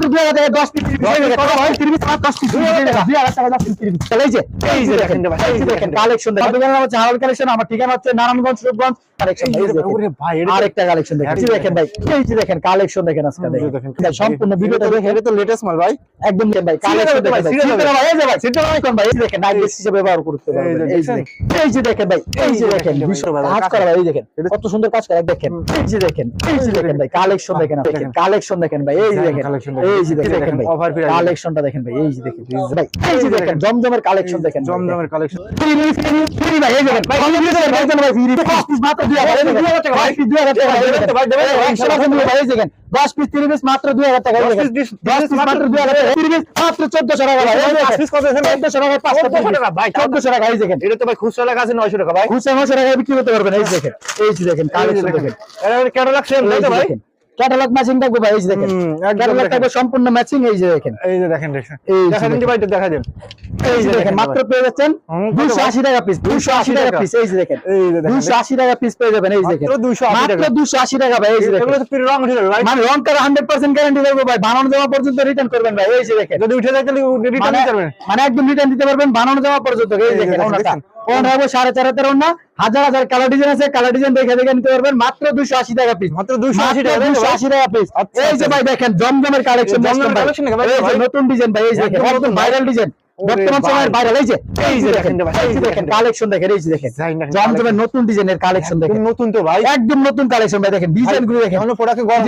মাত্র 2000 টাকা 10 piece 30 piece 10 piece 2000 টাকা 10 পিস 30 এই যে এই যে দেখেন এই যে দেখেন কালেকশন দেখেন। কালেকশন আমার ঠিকানা হচ্ছে নারায়ণগঞ্জ রূপগঞ্জ। কালেকশন ভাই আরেকটা কালেকশন দেখেন এই দেখেন ভাই এই যে দেখেন কালেকশন দেখেন আজকে দেখেন সম্পূর্ণ ভিডিওটা দেখেন এটা তো লেটেস্ট মাল ভাই একদম ভাই কালেকশন দেখেন ভাই এই যে ভাই সিরিয়াল ভাই কোন ভাই এই দেখেন নাইট বেস হিসেবে ব্যবহার করতে পারবেন এই যে? দেখেন। ভাই এই যে দেখেন কাজ করা ভাই এই দেখেন কত সুন্দর কাজ করা দেখেন এই যে দেখেন এই যে দেখেন ভাই কালেকশন দেখেন। দেখেন। কালেকশন দেখেন ভাই এই যে দেখেন এই যে দেখেন ভাই কালেকশনটা দেখেন ভাই এই যে দেখেন ভাই এই যে দেখেন। জমজমের কালেকশন দেখেন ভাই, জমজমের কালেকশন ফ্রি ফ্রি ফ্রি ভাই এই দেখেন ভাই ফ্রি ভাই ভাই ফ্রি 10 পিস মাত্র 2000 এই দেখেন 2000 টাকা ভাই 2000 টাকা ভাই দেবেন তো ভাই, দেবেন তো ভাই, 100 টাকা মূল্য ভাই এই দেখেন 10 পিস 30 পিস মাত্র 2000 টাকা এই 10 দেখেন পিস 10 পিস মাত্র 2000 টাকা 30 মাত্র 1400 টাকা ভাই এই পাঁচ দেখেন পিস কত ভাই? 1400 টাকা 500 1400 ভাই, 1400 টাকা এই দেখেন এটা ভাই খুচরা লেখা আছে 900 টাকা ভাই খুচরা 900 টাকা বিক্রি করতে পারবেন তাই তো ভাই ক্যাটালগ ম্যাচিং থাকবে ভাই এই যে দেখেন ক্যাটালগ থাকবে সম্পূর্ণ ম্যাচিং এই যে দেখেন এই যে দেখেন দেখেন এই যে দেখা দিন এই যে দেখেন মাত্র পেয়ে যাচ্ছেন হুম, কত ভাই? 280 টাকা পিস 280 টাকা পিস এই যে দেখেন এই যে দেখেন 280 টাকা পিস পেয়ে যাবেন এই যে দেখেন মাত্র 280 মাত্র টাকা 280 টাকা ভাই এই যে দেখেন এগুলো তো পুরো রং উঠে যাবে ভাই মানে রং কালার 100% গ্যারান্টি দেবো ভাই বানানো জামা পর্যন্ত রিটার্ন করবেন ভাই এই যে দেখেন যদি উঠে যায় তাহলে রিটার্ন মানে দিতে পারবেন মানে একদম রিটার্ন দিতে পারবেন বানানো জামা পর্যন্ত এই দেখেন হবে? সাড়ে চার হাজার ওনা হাজার হাজার কালার ডিজাইন আছে। কালার ডিজাইন দেখে দেখে নিতে পারবেন। মাত্র 280 টাকা পিস মাত্র 280 টাকা তাই তো ভাই? 280 টাকা পিস আচ্ছা, এই যে আচ্ছা। ভাই দেখেন জমজমের কালেকশন? নতুন ডিজাইন ভাই এই দেখেন ভাইরাল ডিজাইন বর্তমান সময়ের ভাইরাল এই যে এই যে দেখেন এই এই যে দেখেন। কালেকশন দেখেন এই যে দেখেন জমজমের নতুন ডিজাইনের কালেকশন দেখেন নতুন তো ভাই একদম নতুন কালেকশন ভাই দেখেন ডিজাইনগুলো দেখেন প্রোডাক্টে গরম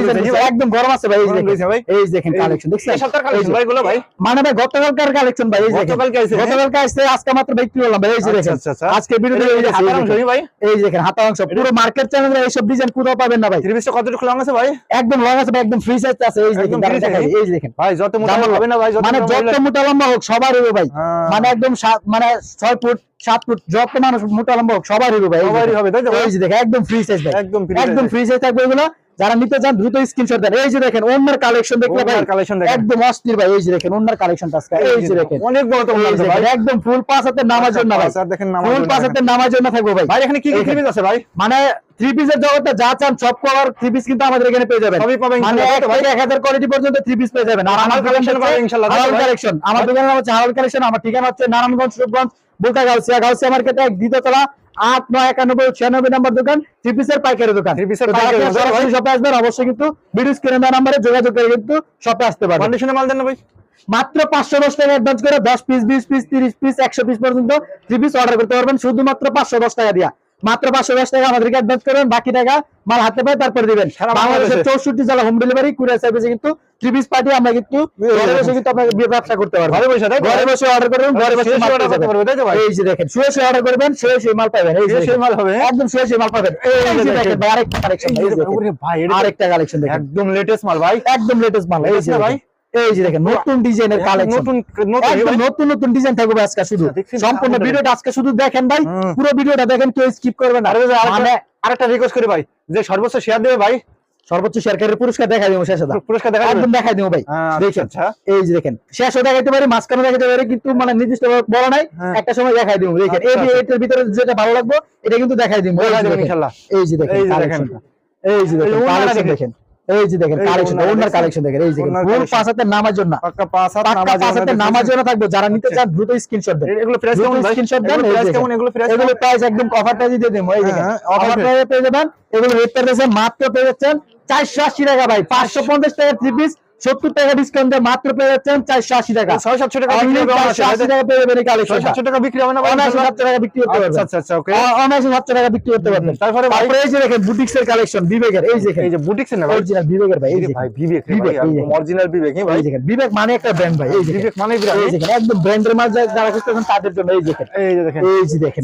একদম গরম আছে ভাই এই যে দেখেন এই যে দেখেন কালেকশন দেখছেন এই সপ্তাহের কালেকশন ভাই গুলো ভাই মানে ভাই গতকালকার কালেকশন ভাই এই যে গতকালকে আইছে, হ্যাঁ? গতকালকে আজকে মাত্র বিক্রি ভাই এই যে আচ্ছা, দেখেন আচ্ছা, আচ্ছা। আজকে ভিডিওতে এই যে হাতার অংশ ভাই? এই যে দেখেন অংশ পুরো মার্কেট চ্যানেলে এইসব ডিজাইন কোথাও পাবেন না ভাই কতটুকু লং আছে ভাই একদম লং আছে ভাই একদম ফ্রি সাইজ আছে এই যে দেখেন এই যে দেখেন ভাই যত মোটা হবে না ভাই যত মানে যত মোটা লম্বা হোক সবার হইবে ভাই। হ্যাঁ। মানে একদম মানে ছয় ফুট সাত ফুট যত মানুষ মোটা লম্বা হোক সবারই হবে সবারই হবে, তাই তো? একদম ফ্রি সাইজ একদম। ফ্রি সাইজ থাকবে এগুলো। যারা নিতে চান দ্রুত স্ক্রিনশট দেন। এই যে দেখেন অন্যার কালেকশন দেখলে ভাই ওনার collection দেখেন। একদম অস্থির ভাই। এই যে দেখেন অন্যার কালেকশনটা আজকে। এই যে দেখেন। অনেক বড় তো ওনার ভাই। একদম ফুল পাঁচ হাতের নামার জন্য ভাই স্যার দেখেন নামার ফুল দেখেন। হাতের নামার জন্য থাকবে ভাই। ভাই এখানে কি কি। থ্রি আছে ভাই? মানে থ্রি পিসের জগতে যা চান সব কভার থ্রি পিস কিন্তু আমাদের এখানে পেয়ে যাবেন। সবই পাবেন মানে এক ভাই? থেকে এক হাজার কোয়ালিটি পর্যন্ত থ্রি পিস পেয়ে যাবেন। আর আমার collection পাবেন ইনশাআল্লাহ, হালাল কালেকশন আমার দোকানের নাম হচ্ছে হালাল কালেকশন আমার ঠিকানা হচ্ছে নারায়ণগঞ্জ রূপগঞ্জ বুলতা গাউসিয়া। গাউসিয়া মার্কেটে এক দ্বিতীয়তলা আট নয় একানব্বই ছিয়ানব্বই নম্বর দোকান থ্রি পিসের পাইকারি দোকান। তো পাইকারি শপে আসবেন অবশ্যই কিন্তু ভিডিও স্ক্রিনে নাম্বারে যোগাযোগ করে কিন্তু শপে আসতে পারবেন। কন্ডিশনে মাল দেন ভাই। মাত্র পাঁচশো দশ টাকা অ্যাডভান্স করে দশ পিস বিশ পিস তিরিশ পিস একশো পিস পর্যন্ত থ্রি পিস অর্ডার করতে পারবেন। শুধুমাত্র পাঁচশো দশ টাকা দিয়া। মাত্র পাঁচশো দশ টাকা আমাদেরকে অ্যাডভান্স করবেন বাকি টাকা মাল হাতে পায় তারপর দিবেন। বাংলাদেশের চৌষট্টি জেলা হোম ডেলিভারি কুরিয়ার সার্ভিসে কিন্তু পিস পার্টি আমরা কিন্তু ঘরে বসে কিন্তু আপনাকে ব্যবসা করতে পারব। ঘরে বসে, ঘরে বসে অর্ডার করবেন ঘরে বসে? এই যে দেখেন শুয়ে শুয়ে অর্ডার করবেন শুয়ে শুয়ে মাল পাবেন এই যে মাল হবে? একদম শুয়ে শুয়ে মাল পাবেন। এই যে দেখেন ভাই আরেকটা কালেকশন আরেকটা দেখেন। একদম লেটেস্ট মাল ভাই। একদম লেটেস্ট মাল এই যে ভাই? ভাই এই যে দেখেন নতুন ডিজাইনের কালেকশন নতুন নতুন নতুন নতুন ডিজাইন থাকবে আজকে শুধু। আচ্ছা, সম্পূর্ণ ভিডিওটা আজকে শুধু দেখেন ভাই পুরো ভিডিওটা দেখেন কেউ স্কিপ করবেন না। আরেকটা- মানে রিকোয়েস্ট করি ভাই যে সর্বোচ্চ শেয়ার দেবে ভাই। সর্বোচ্চ শেয়ারকারীর পুরস্কার দেখাই দেবো শেষে পুরস্কার দেখা একদম দেখাই দেবো ভাই। দেখেন আচ্ছা। এই যে দেখেন শেষও দেখাইতে পারি মাঝখানে পারি কিন্তু মানে নির্দিষ্ট বড় নাই হ্যাঁ। একটা সময় দেখাই দিব। দেখেন আচ্ছা, এই আচ্ছা। এটার ভিতরে যেটা ভালো লাগবে এটা কিন্তু দেখাই দিব। এই যে দেখেন। এই যে দেখেন এই যে দেখেন। এই যে দেখেন ওনারা কালেকশন দেখেন। দেখেন এই যে ওনারা কালেকশন দেখেন এই ফুল। নামার জন্য পাক্কা নামার জন্য থাকবে যারা নিতে আচ্ছা। চান দ্রুত স্ক্রিনশট দেন এগুলো প্রাইস কেমন স্ক্রিনশট দেন, প্রাইস কেমন এগুলো প্রাইস এগুলো প্রাইস একদম কভার প্রাইস দিয়ে দেব এই দেখেন অফার প্রাইসে পেয়ে যাবেন এগুলো রেট পেয়ে মাত্র পেয়ে যাচ্ছেন চারশো আশি টাকা ভাই পাঁচশো পঞ্চাশ টাকা থ্রি পিস সত্তর টাকা ডিসকাউন্ট দিয়ে মাত্র পেয়ে যাচ্ছেন চারশো আশি টাকা ছয় সাতশো টাকা বিক্রি Only হবে আমার 480 সাথে। টাকা পেয়ে যাবেন কালেকশন সাতশো টাকা বিক্রি হবে না অনায়াসে সাতশো টাকা বিক্রি করতে পারবেন আচ্ছা আচ্ছা আচ্ছা ওকে অনায়াসে সাতশো টাকা বিক্রি করতে পারবেন তারপরে তারপরে এই যে দেখেন বুটিক্স এর কালেকশন বিবেকের এই দেখেন এই যে বুটিক্স না অরিজিনাল বিবেকের ভাই এই ভাই বিবেক ভাই অরিজিনাল বিবেক হ্যাঁ ভাই এই দেখেন বিবেক মানে একটা ব্র্যান্ড ভাই এই বিবেক মানে এই দেখেন একদম ব্র্যান্ডের মাঝে যারা খুঁজতেছেন তাদের জন্য এই দেখেন এই যে দেখেন এই যে দেখেন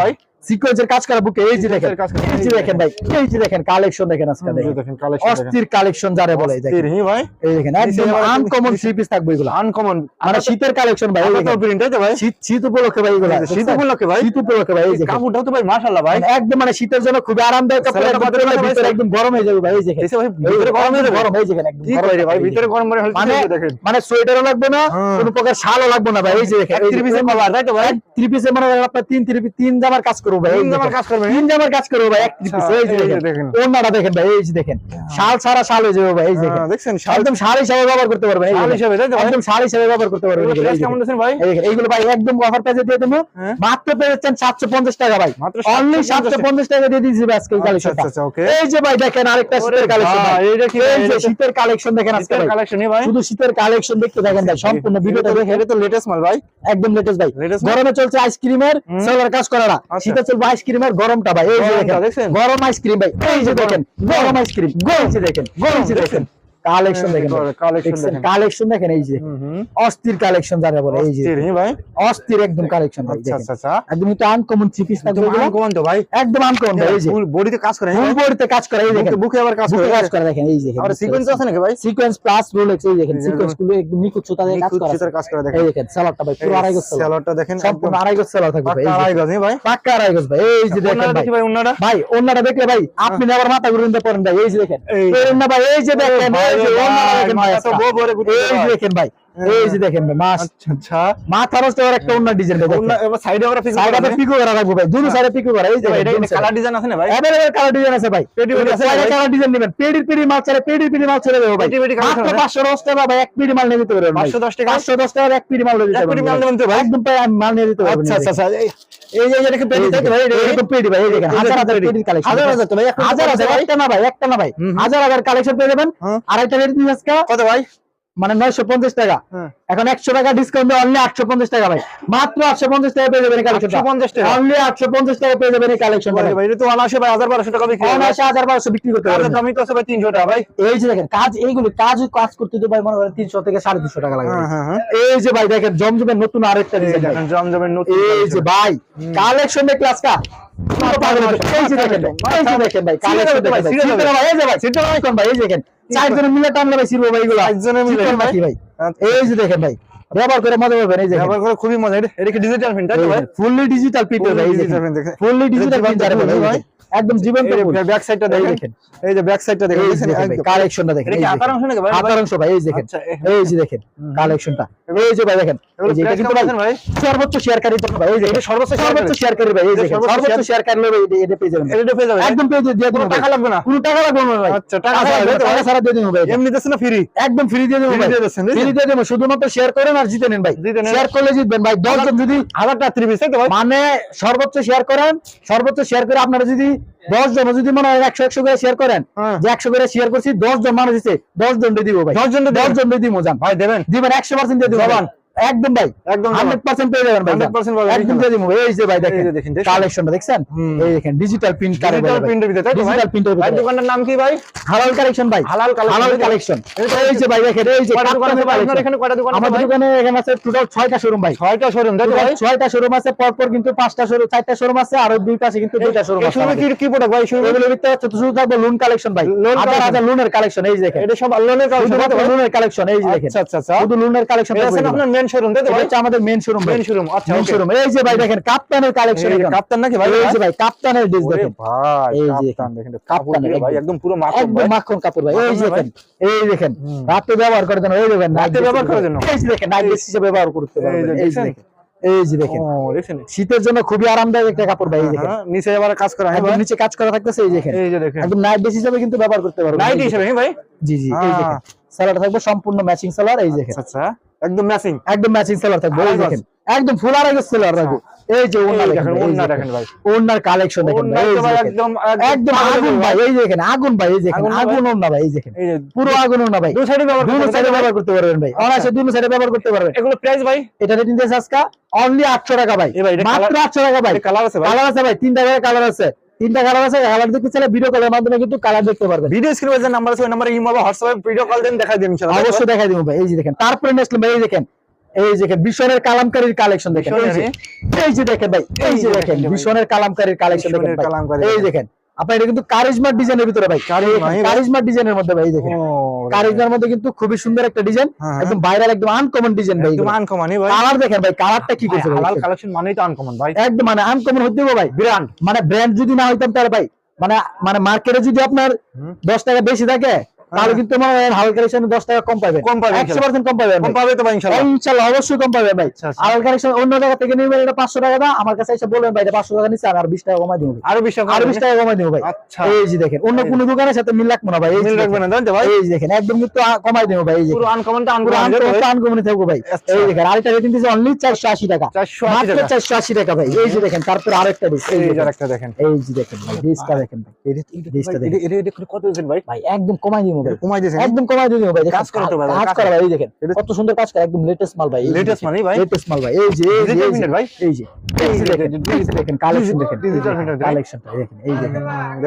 ভাই? সিকোয়েন্সের কাজ করা বুকে এই যে দেখেন এই যে দেখেন ভাই এই যে দেখেন কালেকশন দেখেন আজকে দেখেন। অস্থির কালেকশন যারে বলে দেখেন। হ্যাঁ ভাই। এই দেখেন একদম আনকমন থ্রি পিস থাকবে এগুলো। আনকমন মানে শীতের কালেকশন ভাই দেখেন। প্রিন্ট আছে ভাই। শীত শীত উপলক্ষে ভাই এগুলো শীত উপলক্ষে ভাই। শীত উপলক্ষে ভাই এই দেখেন। কাপড়টাও তো ভাই মাশাআল্লাহ ভাই। মানে একদম মানে শীতের জন্য খুবই আরামদায়ক কাপড় একদম? ভিতরে গরম হয়ে যাবে ভাই এই দেখেন। ভাই ভিতরে গরম হয়ে যাবে। গরম এই দেখেন একদম ভাই ভিতরে গরম মনে মানে দেখেন। মানে সোয়েটারও লাগবে না হ্যাঁ। কোনো প্রকার শালও লাগবে না ভাই এই যে দেখেন থ্রি পিসের কভার তাই তো ভাই? থ্রি পিসে মানে আপনার তিন থ্রি তিন জামার কাজ করব ভাই এই তিন জামার কাজ করবেন? তিন জামার কাজ করব ভাই এক piece, আচ্ছা, এই যে দেখেন। দেখেন। ওনাটা দেখেন ভাই এই যে দেখেন। শাল ছাড়া শাল হয়ে যাবে ভাই এই দেখেন। দেখছেন একদম শাল হিসাবে ব্যবহার করতে পারবেন শাল হিসেবে, তাই তো ভাই? একদম শাল হিসাবে ব্যবহার করতে পারবেন এগুলো এই দেখেন, এই price কেমন দেখেন। ভাই? এইগুলো ভাই একদম অফার প্রাইসে দিয়ে দেবো। মাত্র পেয়েছেন সাতশো পঞ্চাশ টাকা ভাই। মাত্র অনলি 750 টাকা। দিয়ে দিয়েছি আজকে এই আচ্ছা, কালেকশনটা আচ্ছা, এই যে ভাই দেখেন আরেকটা শীতের কালেকশন ভাই, এইটা কি ভাই? এই যে শীতের কালেকশন দেখেন আজকে শীতের ভাই। collection ই ভাই? শুধু শীতের কালেকশন দেখতে দেখেন ভাই সম্পূর্ণ ভিডিওটা দেখেন। এটা তো লেটেস্ট মাল ভাই। একদম লেটেস্ট ভাই। গরমে চলছে আইসক্রিমের সেলার কাজ করে না শীতে চলবে আইসক্রিমের গরমটা ভাই। এই যে দেখেন? গরম আইসক্রিম ভাই। এই যে দেখেন গরম। আইসক্রিম গরম। দেখেন গরম। দেখেন কালেকশন দেখেন গরম, collection দেখেন। কালেকশন দেখেন এই যে। হুম, হুম। অস্থির কালেকশন যারা বলে এই যে। হ্যাঁ ভাই। অস্থির একদম কালেকশন ভাই দেখেন। একদম এটা আনকমন চিপিস থাকবে একদম তো ভাই। একদম আনকমন ভাই এই যে। ফুল বডিতে কাজ করে ফুল বডিতে কাজ করে এই দেখেন। বুকে- বুকে আবার কাজ করে কাজ করে দেখেন এই দেখেন। আর সিকোয়েন্স আছে নাকি ভাই? সিকোয়েন্স প্লাস রোলেক্স এই দেখেন। সিকোয়েন্সগুলো একদম নিখুঁত সুতা দিয়ে কাজ করা সুতার কাজ করে দেখেন। এই দেখেন সালোয়ারটা ভাই পুরো আড়াই গজ সালোয়ার। দেখেন সম্পূর্ণ আড়াই গজ সালোয়ার থাকবে ভাই এই পাক্কা যে। আড়াই গজ, হ্যাঁ ভাই? পাক্কা আড়াই গজ ভাই এই যে দেখেন ভাই। দেখি ভাই ওনারা দেখলে ভাই আপনি না আবার মাথা ঘুরিয়ে দিতে পারেন ভাই এই যে দেখেন। এই না ভাই এই যে দেখেন এই যে দেখেন ভাই এই যে দেখেন ভাই মাস আচ্ছা আচ্ছা। মাথা নষ্ট একটা অন্য ডিজাইন ভাই এবার সাইডে আবার ফিক্স সাইডে পিকো করা রাখব ভাই দুটো সাইডে পিকো করা এই যে এটা কালার ডিজাইন আছে না ভাই? অ্যাভেলেবল কালার ডিজাইন আছে ভাই। পেডি পেডি আছে ভাই? কালার ডিজাইন নেবেন পেডির পেডি মাল ছেড়ে পেডির পেডি মাল ছেড়ে দেবো ভাই। পেডি পেডি মাত্র 510 টাকা ভাই এক পেডি মাল নিয়ে দিতে পারবেন ভাই। 510 টাকা? 510 টাকার এক পেডি মাল নিয়ে দিতে এক পেডি মাল নেবেন তো ভাই? একদম মাল নিয়ে দিতে পারবেন আচ্ছা আচ্ছা আচ্ছা এই- এই যে এটা কি পেডি ভাই এটা- পেডি ভাই এই দেখেন হাজার হাজার পেডি। কালেকশন হাজার হাজার তো ভাই, হাজার হাজার? একটা না ভাই একটা না ভাই। হাজার হাজার কালেকশন পেয়ে যাবেন হ্যাঁ। আড়াইটা রেট নিয়ে আজকে কত ভাই মানে নয়শো পঞ্চাশ টাকা। হ্যাঁ। এখন একশো টাকা ডিসকাউন্ট অনলি আটশো পঞ্চাশ টাকা ভাই। মাত্র আটশো পঞ্চাশ টাকা পেয়ে যাবেন কালেকশন 850 টাকা? অনলি আটশো পঞ্চাশ টাকা পেয়ে যাবেন এই কালেকশন ভাই। ভাই, তো অনায়াসে ভাই হাজার বারোশো টাকা বিক্রি হাজার বারোশো বিক্রি করতে তো ভাই তিনশো টাকা ভাই। এই যে দেখেন কাজ এইগুলো কাজ কাজ করতে তো ভাই মনে করেন তিনশো থেকে সাড়ে দুশো টাকা লাগে। হ্যাঁ হ্যাঁ এই যে ভাই দেখেন জমজমের নতুন আরেকটা ডিজাইন দেখেন জমজমের নতুন এই যে ভাই কালেকশন দেখলে আজকা। চারজনে মিলে টানলে ভাই সিরবো ভাই এগুলো। ভাই? এই যে দেখেন ভাই ব্যবহার করে মজা পাবেন এই যে ব্যবহার করে খুবই মজা এটা- এটা কি ডিজিটাল প্রিন্ট তাই তো ভাই ফুললি ডিজিটাল প্রিন্টার ভাই এই যে digital দেখেন। ফুললি ডিজিটাল প্রিন্টার ফুল, ভাই ভাই। একদম জীবন্ত ফুল। ব্যাক সাইডটা দেখেন দেখেন এই যে ব্যাক সাইডটা দেখেন দেখেন, ভাই। কালেকশনটা দেখেন এটা কি হাতার অংশ নাকি ভাই? হাতার অংশ ভাই এই দেখেন আচ্ছা, এই যে দেখেন কালেকশনটা এই যে ভাই দেখেন এই যে এটা কিন্তু ভাই ভাই? সর্বোচ্চ শেয়ারকারী জন্য ভাই এই যে এটা সর্বোচ্চ সর্বোচ্চ শেয়ারকারী ভাই এই দেখেন সর্বোচ্চ শেয়ারকারী এই- এটা পেয়ে যাবেন এটা পেয়ে যাবে একদম পেয়ে দিয়ে দেবো টাকা লাগবে না কোনো টাকা লাগবে না ভাই আচ্ছা, টাকা হয়? ছাড়া দিয়ে দেবো ভাই এমনি দিচ্ছে না ফ্রি একদম ফ্রি দিয়ে দেবো ভাই ফ্রি দিয়ে দেবো শুধুমাত্র শেয়ার করেন আর জিতে নেন ভাই। শেয়ার করলে জিতবেন ভাই দশ জন যদি হাজার টাকা ত্রিশ তাই তো ভাই মানে সর্বোচ্চ শেয়ার করেন সর্বোচ্চ শেয়ার করে আপনারা যদি দশ জন যদি মনে হয় একশো একশো করে শেয়ার করেন হ্যাঁ। যে একশো করে শেয়ার করছি দশ জন মানুষ দিচ্ছে দশ জন দিব ভাই দশ জন দশ দিবেন? জন দিব যান ভাই দেবেন দিবেন একশো পার্সেন্ট দিয়ে দিব জবান। একদম ভাই একদম জবান। হান্ড্রেড পার্সেন্ট পেয়ে যাবেন ভাই 100% পাবেন, একদম দিয়ে দিব এই যে ভাই দেখেন দেখেন, দেখছেন? কালেকশনটা দেখছেন? এই দেখেন ডিজিটাল প্রিন্ট ডিজিটাল প্রিন্টের ভিতরে তাই ডিজিটাল প্রিন্টের ভাই দোকানের নাম কি ভাই? হালাল কালেকশন ভাই হালাল collection, হালাল কালেকশন এই যে ভাই দেখেন এই যে কয়টা দোকান আছে ভাই? কাপ্তানের আপনার এখানে কয়টা দোকান আছে আমাদের দোকানে এখানে আছে টোটাল ছয়টা শোরুম ভাই। ছয়টা শোরুম তাই ভাই। ছয়টা শোরুম আছে পরপর কিন্তু পাঁচটা শোরুম চারটা শোরুম আছে আর দুই পাশে কিন্তু দুইটা শোরুম আছে শোরুমে কি কি প্রোডাক্ট ভাই শোরুমে এগুলোর ভিতরে হচ্ছে শুধু থাকবে লোন কালেকশন ভাই। Loan হাজার হাজার লোনের কালেকশন এই দেখেন। এটা সব লোনের কালেকশন লোনের কালেকশন এই দেখেন। আচ্ছা আচ্ছা আচ্ছা। শুধু লোনের কালেকশন আছে আপনার মেন শোরুম তাই তো ভাই আমাদের মেন শোরুম মেন শোরুম আচ্ছা মেন শোরুম এই যে ভাই দেখেন কাপ্তানের কালেকশন যে কাপ্তান নাকি ভাই এই যে ভাই কাপ্তানের দেখেন ভাই এই যে কাপ্তান দেখেন কাপ্তান ভাই একদম। পুরো মাখন একদম মাখন কাপড় ভাই এই দেখেন এই দেখেন রাতে ব্যবহার করার জন্য এই দেখেন রাতে ব্যবহার করার জন্য? এই যে দেখেন নাইট ড্রেস হিসেবে ব্যবহার করতে পারবেন এই যে দেখেন এই যে দেখেন শীতের জন্য খুবই আরামদায়ক একটা কাপড় ভাই দেখেন হ্যাঁ, নিচে আবার কাজ করা হয় নিচে কাজ করা থাকতেছে এই দেখেন এই যে দেখেন একদম নাইট ড্রেস হিসেবে কিন্তু ব্যবহার করতে পারবেন নাইট হিসেবে হ্যাঁ ভাই জি জি এই দেখেন হ্যাঁ। সালোয়ার থাকবে সম্পূর্ণ ম্যাচিং সালোয়ার এই দেখেন আচ্ছা আচ্ছা একদম ম্যাচিং একদম ম্যাচিং সালোয়ার থাকবে এই দেখেন। একদম ফুল সালোয়ার থাকবে। এই যে ওন্না দেখেন দেখেন ভাই, এই ওন্না দেখেন। দেখেন ভাই ওন্নার কালেকশন দেখেন। একদম একদম আগুন ভাই। এই দেখেন আগুন ভাই এই দেখেন আগুন ভাই? ওন্না ভাই এই দেখেন। পুরো আগুন ওন্না ভাই। দুই সাইডে ব্যবহার করতে সাইডে পারবেন। ব্যবহার করতে পারবেন ভাই। অনায়াসে দুটো সাইডে ব্যবহার করতে পারবেন। এগুলো প্রাইস ভাই? এটা রেটিং দিয়েছে আজকে। অনলি 800 টাকা ভাই। মাত্র colour- 800 টাকা ভাই। কালার আছে ভাই? কালার আছে ভাই তিনটা কালার আছে। তিনটা কালার আছে কালার দেখতে চাইলে ভিডিও কলের মাধ্যমে কিন্তু কালার দেখতে পারবেন ভিডিও স্ক্রিনে যে নাম্বার আছে ওই নাম্বারে ইমো বা হোয়াটসঅ্যাপে ভিডিও কল দেন দেখাই দিন ইনশাআল্লাহ অবশ্যই দেখাই দিব ভাই এই যে দেখেন তারপরে নেক্সট ভাই এই দেখেন এই যে দেখেন বিশনের কালামকারীর কালেকশন দেখেন এই যে এই যে দেখেন ভাই এই যে দেখেন। বিশনের কালামকারীর কালেকশন দেখেন। এই দেখেন। আপনার এটা কিন্তু কারিজমার ডিজাইনের ভিতরে ভাই। কারিজমা, ডিজাইনের মধ্যে ভাই দেখেন। কারিজমার মধ্যে কিন্তু খুবই সুন্দর একটা ডিজাইন হ্যাঁ, হ্যাঁ। একদম ভাইরাল একদম আনকমন ডিজাইন ভাই একদম আনকমন ভাই। কালার দেখেন ভাই কালারটা কি করছে ভাই কালেকশন মানেই তো আনকমন ভাই। একদম মানে আনকমন হতে হবে ভাই। ব্র্যান্ড মানে ব্র্যান্ড যদি না হইতাম তাহলে ভাই মানে মানে মার্কেটে যদি আপনার হুম। দশ টাকা বেশি থাকে তাহলে কিন্তু মনে হয় হাল কালেকশন দশ টাকা কম পাবেন কম পাবেন একশো পার্সেন্ট কম পাবেন কম পাবে তো ইনশাল্লাহ। অবশ্যই কম পাবেন ভাই। আচ্ছা, আচ্ছা। কালেকশন অন্য জায়গা থেকে এটা পাঁচশো টাকা আমার কাছে এসে বলবেন ভাই এটা পাঁচশো টাকা নিচ্ছে আর বিশ টাকা কমাই দিব আরও বিশ টাকা আরও বিশ টাকা কমাই দিব ভাই। আচ্ছা। এই যে দেখেন অন্য কোনো দোকানের সাথে মিল রাখব না ভাই। মিল রাখবে না জানতে ভাই। এই যে দেখেন একদম কিন্তু কমাই দেবো ভাই এই যে আনকমনটা আনকমন থাকব ভাই। এই দেখেন আরেকটা রেটিং অনলি চারশো আশি টাকা। 480 মাত্র চারশো আশি টাকা ভাই। এই যে দেখেন তারপর আরেকটা ডিস এই যে যে দেখেন। এই যে দেখেন ভাই ডিসটা দেখেন ভাই। ডিসটা দেখেন। কত ভাই? ভাই একদম কমাই দিব ভাই কমাই দিয়েছেন। একদম কমাই দিব ভাই কাজ করা তো ভাই, কাজ কাজ করা ভাই এই দেখেন কত সুন্দর কাজ করা একদম লেটেস্ট মাল ভাই Latest মালই ভাই? লেটেস্ট মাল ভাই এই যে এই যে, Digital এই যে printer ভাই? এই যে এই যে দেখেন দেখেন কালেকশন দেখেন Digital printer ভাই? দেখেন এই দেখেন।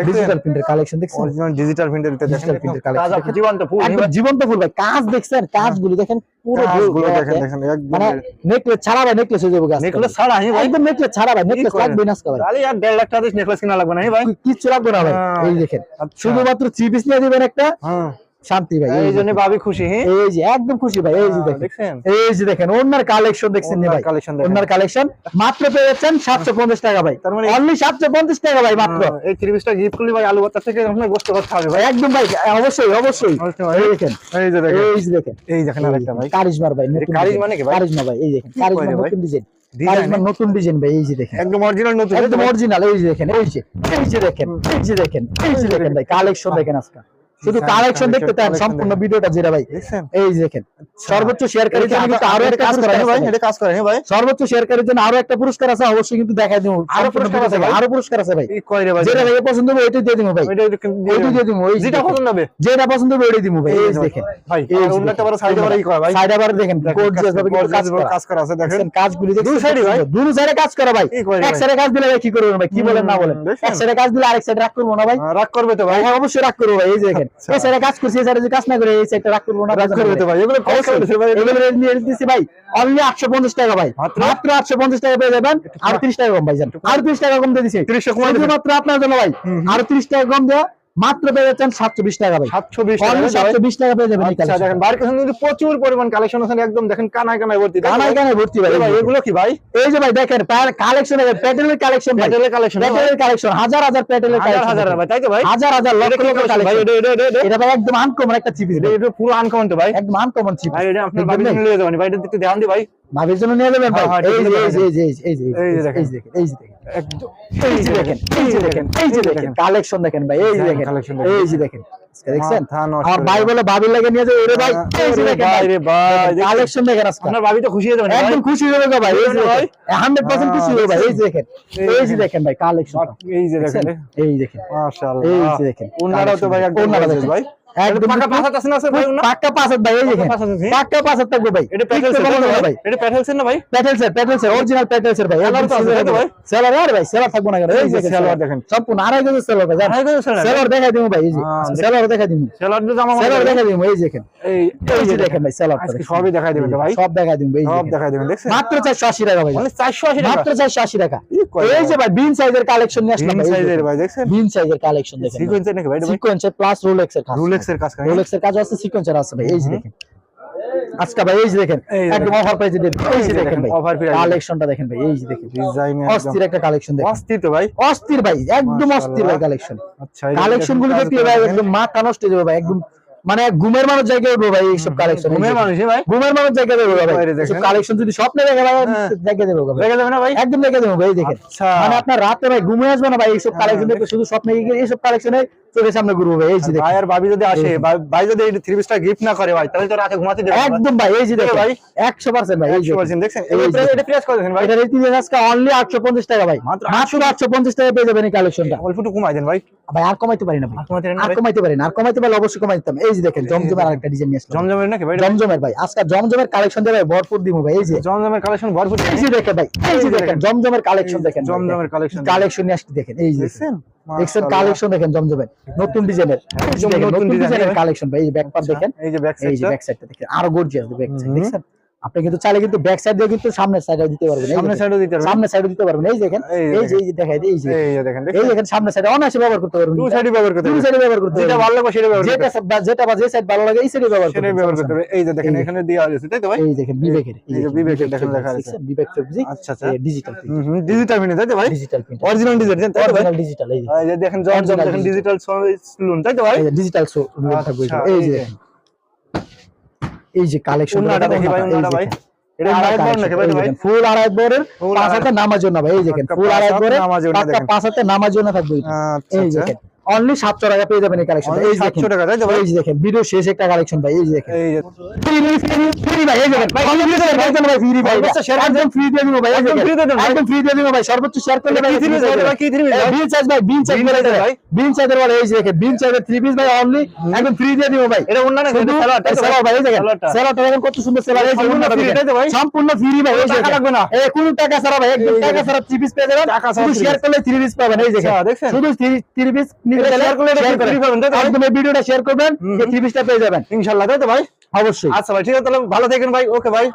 ডিজিটাল প্রিন্টার কালেকশন দেখছেন? অরিজিনাল ডিজিটাল প্রিন্টার দিতে দেখেন Digital printer collection কাজ আপনি দেখেন। জীবন্ত ফুল একদম জীবন্ত ফুল ভাই কাজ দেখছেন কাজগুলো দেখেন পুরো কাজগুলো দেখেন আছে। দেখেন মানে একদম নেকলেস ছাড়া ভাই নেকলেস হয়ে যাবে গাছ নেকলেস ছাড়া একদম নেকলেস ছাড়া ভাই নেকলেস লাগবে না ভাই। তাহলে আর দেড় লাখ টাকা নেকলেস কিনা লাগবে না ভাই। কিচ্ছু লাগবে না ভাই হ্যাঁ। এই দেখেন। আচ্ছা। শুধুমাত্র থ্রি পিস নিয়ে দিবেন একটা হ্যাঁ। শান্তি ভাই এই জন্য ভাবি খুশি হ্যাঁ এই যে একদম খুশি ভাই এই যে দেখেন এই যে দেখেন ওনার কালেকশন দেখছেন নি ভাই ওনার কালেকশন মাত্র পেয়ে যাচ্ছেন সাতশো পঞ্চাশ টাকা ভাই তার মানে- অনলি সাতশো পঞ্চাশ টাকা ভাই মাত্র হ্যাঁ, এই থ্রি পিসটা গিফট করলে ভাই আলু ভর্তা থেকে আপনার গোস্ত করতে হবে ভাই একদম ভাই অবশ্যই অবশ্যই। এই দেখেন এই যে দেখেন এই যে দেখেন এই দেখেন আরেকটা ভাই কারিজমার ভাই ভাই? কারিজমা ভাই এই দেখেন কি কারিজমা কয় রে ভাই? নতুন ডিজাইন নতুন ডিজাইন ভাই এই যে দেখেন একদম অরিজিনাল নতুন একদম অরিজিনাল এই যে দেখেন এই যে এই যে দেখেন এই যে দেখেন এই যে দেখেন ভাই কালেকশন দেখেন আজকে শুধু কালেকশন দেখতে চান সম্পূর্ণ ভিডিওটা যেটা ভাই। এই দেখেন সর্বোচ্চ শেয়ারকারীর জন্য কিন্তু আরও একটা কাজ পুরস্কার করে আছে। ভাই। এটা কাজ করে হ্যাঁ ভাই? সর্বোচ্চ শেয়ারকারীর জন্য আরও একটা পুরস্কার আছে অবশ্যই কিন্তু দেখাই দেবো। আরও পুরস্কার আছে আরও পুরস্কার আছে ভাই। যেটা ভাই পছন্দ হবে ওইটাই দিয়ে দিব ভাই। ওইটাই দিয়ে দিব ওই যেটা পছন্দ হবে। যেটা পছন্দ হবে ওইটাই দিব ভাই। এই দেখেন। ভাই এই আর অন্য একটা বড় সাইডে বড় করা ভাই। সাইড আবার দেখেন gorgeous ভাবে কাজ করা। কাজ করা আছে দেখেন। কাজগুলি দুই side-এ ভাই? দুই সাইডে কাজ করা ভাই। এক? সাইডে কাজ দিলে ভাই কি করবেন ভাই? কি বলেন না বলেন। এক সাইডে কাজ দিলে আরেক সাইডে রাগ করব না ভাই। হ্যাঁ, রাগ করবে তো ভাই। হ্যাঁ অবশ্যই রাগ করব ভাই এই দেখেন আচ্ছা। কাজ করছি এই যদি কাজ না করে এই সাইডে রাগ করব না রাগ করবে তো ভাই এগুলো কত অবশ্যই। দিছে ভাই এগুলো নিয়ে দিচ্ছি ভাই অনলি আটশো পঞ্চাশ টাকা ভাই মাত্র? মাত্র আটশো পঞ্চাশ টাকা পেয়ে যাবেন আর ত্রিশ টাকা কম ভাই যান আর তিরিশ টাকা কম দিয়ে দিচ্ছি 30 টাকা কমাই দিবেন। আপনার জন্য ভাই আর তিরিশ টাকা কম দেওয়া মাত্র পেয়ে সাতশো বিশ টাকা ভাই। 720 টাকা সাতশো বিশ টাকা পেয়ে যাবেন আচ্ছা। দেখেন বার কাছে কিন্তু প্রচুর পরিমাণ কালেকশন আছে। একদম দেখেন কানায় কানায় ভর্তি। কানায়? কানায় ভর্তি ভাই। এগুলো কি ভাই? এই যে ভাই দেখেন কালেকশন প্যাটেলের কালেকশন প্যাটেলের কালেকশন প্যাটেলের কালেকশন হাজার হাজার প্যাটেলের হাজার কালেকশন হাজার ভাই তাই তো ভাই? হাজার হাজার লক্ষ লক্ষ কালেকশন এটা ভাই একদম আনকমন একটা চিপিস এটা- পুরো আনকমন তো ভাই। একদম আনকমন চিপিস ভাই এটা আপনার জন্য নিয়ে যাবেন। ভাই এটা একটু ধ্যান দি ভাই। ভাবির জন্য নিয়ে যাবেন ভাই হ্যাঁ, হ্যাঁ, এই যে এই যে এই যে এই যে এই যে এই যে একদম এই যে দেখেন এই যে দেখেন এই যে দেখেন কালেকশন দেখেন ভাই এই যে দেখেন। এই যে দেখেন দেখছেন আমার ভাই বলে ভাবির লাগে নিয়ে যাবে ওরে ভাই এই যে দেখেন ভাই রে ভাই, কালেকশন দেখেন আজকে আপনার ভাবি তো খুশি হয়ে যাবেন একদম খুশি হবে গো ভাই এই যে ভাই? হান্ড্রেড পার্সেন্ট খুশি হবে ভাই এই যে দেখেন এই যে দেখেন ভাই কালেকশন এই যে দেখেন এই দেখেন মাশাআল্লাহ এই যে দেখেন ওনারাও তো ভাই একদম ওনারা। ভাই একদম। পাকা পাঁচ আছে না স্যার ভাই এই দেখেন। থাকবে এটা প্যাটেল না ভাই। ভাই। এটা প্যাটেল সেট না ভাই? Patel sir Patel sir original Patel sir ভাই। Seller তো আছে, ভাই? সেলার আর ভাই সেলার থাকব না এই এই যে যে সেলার দেখেন। সম্পূর্ণ আড়াই গজ সেলার ভাই আড়াই গজ seller? সেলার দেখাই দিমু ভাই এই যে। সেলার দেখাই দিমু। সেলার তো জামা সেলার মানে দেখাই দিমু এই দেখেন। এই এই যে দেখেন ভাই সেলার আজকে সবই দেখাই দিবেন ভাই? সব দেখাই দিমু এই যে সব দেখেন। দেখাই দিবেন দেখছেন? মাত্র 480 টাকা ভাই। মানে 480 টাকা? মাত্র 480 টাকা। এই যে ভাই বিন সাইজের কালেকশন নিয়ে আসলাম তিন ভাই সাইজের ভাই দেখছেন? বিন সাইজের কালেকশন দেখেন সিকোয়েন্সের নাকি ভাই সিকোয়েন্সের প্লাস রোলেক্সের রুলেক্সের কাজ করে রোলেক্সের কাজ আছে সিকোয়েন্সের আছে ভাই এই যে দেখেন। আজকে ভাই এই যে দেখেন একদম অফার প্রাইসে দেন এই যে দেখেন ভাই price এ। কালেকশনটা দেখেন ভাই এই যে দেখেন। ডিজাইন অস্থির একটা কালেকশন দেখেন। অস্থির তো ভাই। অস্থির ভাই একদম অস্থির ভাই কালেকশন আচ্ছা কালেকশনগুলো দেখলে ভাই একদম মাথা নষ্ট হয়ে যাবে ভাই একদম মানে ঘুমের মানুষ জায়গায় উঠবো ভাই এইসব কালেকশন ঘুমের মানুষ ভাই। ঘুমের মানুষ জায়গায় দেবো ভাই কালেকশন যদি স্বপ্নে দেখে ভাই হ্যাঁ। জায়গায় দেবো যাবে না ভাই? একদম দেখে দেবো ভাই দেখেন। আচ্ছা। মানে আপনার রাতে ভাই ঘুমে আসবে না ভাই এইসব কালেকশন দেখে শুধু স্বপ্নে এইসব কালেকশনে চোখের সামনে ঘুরবো ভাই এই যে ভাই আর ভাবি যদি আসে ভাই- যদি এই থ্রি পিসটা গিফট না করে ভাই তাহলে তো রাতে ঘুমাতে দেবে একদম ভাই এই যে ভাই। একশো পার্সেন্ট ভাই এই যে 100% দেখছেন এটা প্রেস করে দেন ভাই এটা রেটি আজকে অনলি আটশো পঞ্চাশ টাকা ভাই মাত্র মাত্র আটশো পঞ্চাশ টাকা পেয়ে যাবেন এই কালেকশনটা অল্প একটু কমাই দেন ভাই ভাই আর কমাইতে পারি না ভাই আর কমাইতে পারি না আর কমাইতে পারলে অবশ্যই কমাই দিতাম এই যে দেখেন জমজমের আরেকটা ডিজাইন নিয়ে আসলাম জমজমের নাকি ভাই? জমজমের ভাই আজকে জমজমের কালেকশন দেবে ভরপুর দিব ভাই এই যে জমজমের কালেকশন ভরপুর এই যে দেখেন ভাই এই যে দেখেন জমজমের কালেকশন দেখেন জমজমের কালেকশন কালেকশন নিয়ে আসতে দেখেন এই যে দেখেন দেখছেন কালেকশন দেখেন জমজমের। নতুন ডিজাইনের নতুন নতুন ডিজাইনের কালেকশন ভাই এই যে ব্যাক পার্ট দেখেন। এই যে ব্যাক এই যে সাইডটা ব্যাক সাইডটা দেখেন আরও গর্জিয়াস ব্যাক সাইড দেখছেন আপনি কিন্তু চাইলে কিন্তু ব্যাক সাইড দিয়ে কিন্তু সামনের সাইডে দিতে পারবেন। সামনের। সাইডও দিতে পারবেন। সামনের সাইডে দিতে পারবেন। এই দেখেন এই যে এই যে দেখাই দিই, এই যে। এই দেখেন এই দেখেন? সামনের সাইডে অনায়াসে ব্যবহার করতে পারবেন। টু সাইডই ব্যবহার করতে দুই সাইডে ব্যবহার করতে যেটা ভালো লাগবে সেটা ব্যবহার যেটা যেটা বা যে সাইড ভালো লাগে এই সাইডে ব্যবহার করতে সেটাই ব্যবহার করতে হবে এই যে দেখেন এখানে দেওয়া আছে তাই তো ভাই? এই দেখেন বিবেকের এই যে বিবেকের দেখেন লেখা আছে। বিবেক ফেব্রি আচ্ছা আচ্ছা। ডিজিটাল হুম ডিজিটাল মিনি তাই তো ভাই? ডিজিটাল প্রিন্ট অরিজিনাল ডিজাইন তাই তো ভাই? অরিজিনাল ডিজিটাল এই যে। দেখেন জর্জ দেখেন। ডিজিটাল স্লুন তাই তো ভাই? ডিজিটাল থাকবে আচ্ছা, এই যে। এই যে কালেকশন ফুল আড়াই বরের পাঁচ হাতে নামার জন্য ভাই এই দেখেন ফুল আড়াই বরের। পাঁচ হাতে নামার জন্য থাকবে আচ্ছা এই আচ্ছা। দেখেন অনলি সাতশো টাকা পেয়ে যাবেন এই কালেকশন এই যে 700 টাকা, তাই এই যে দেখেন ভিডিও শেষ একটা কালেকশন ভাই এই যে দেখেন। এই ফ্রি ফ্রি ফ্রি ভাই এই দেখেন ভাই ফ্রি দিয়ে ভাই ফ্রি ভাই সর্বোচ্চ share একদম ফ্রি দিয়ে দিব ভাই একদম free দিয়ে একদম ফ্রি দিয়ে দিব ভাই সর্বোচ্চ শেয়ার করলে ভাই কি ভাই? ভাই? বিন চার্জ ভাই বিন চার্জ ভাই? বিন চার্জের বলে এই যে দেখেন বিন চার্জের থ্রি পিস ভাই অনলি একদম ফ্রি দিয়ে দিব ভাই। এটা সালোয়ার তাই সেলার ভাই? এই দেখেন। সেলারটা দেখেন কত সুন্দর সেলার এই সম্পূর্ণ তো ভাই? সম্পূর্ণ ফ্রি ভাই এই টাকা লাগবে না। এই কোনো টাকা ছাড়া ভাই একদম টাকা ছাড়া থ্রি পিস পেয়ে যাবেন। টাকা ছাড়া শেয়ার করলে থ্রি পিস পাবেন এই দেখেন। আচ্ছা, শুধু থ্রি পিস ভিডিওটা শেয়ার করবেন ইনশাল্লাহ যে থ্রি পিসটা পেয়ে যাবেন। ইনশাল্লাহ তাই তো ভাই? অবশ্যই। আচ্ছা ভাই ঠিক আছে তাহলে ভালো থাকেন ভাই। ওকে ভাই।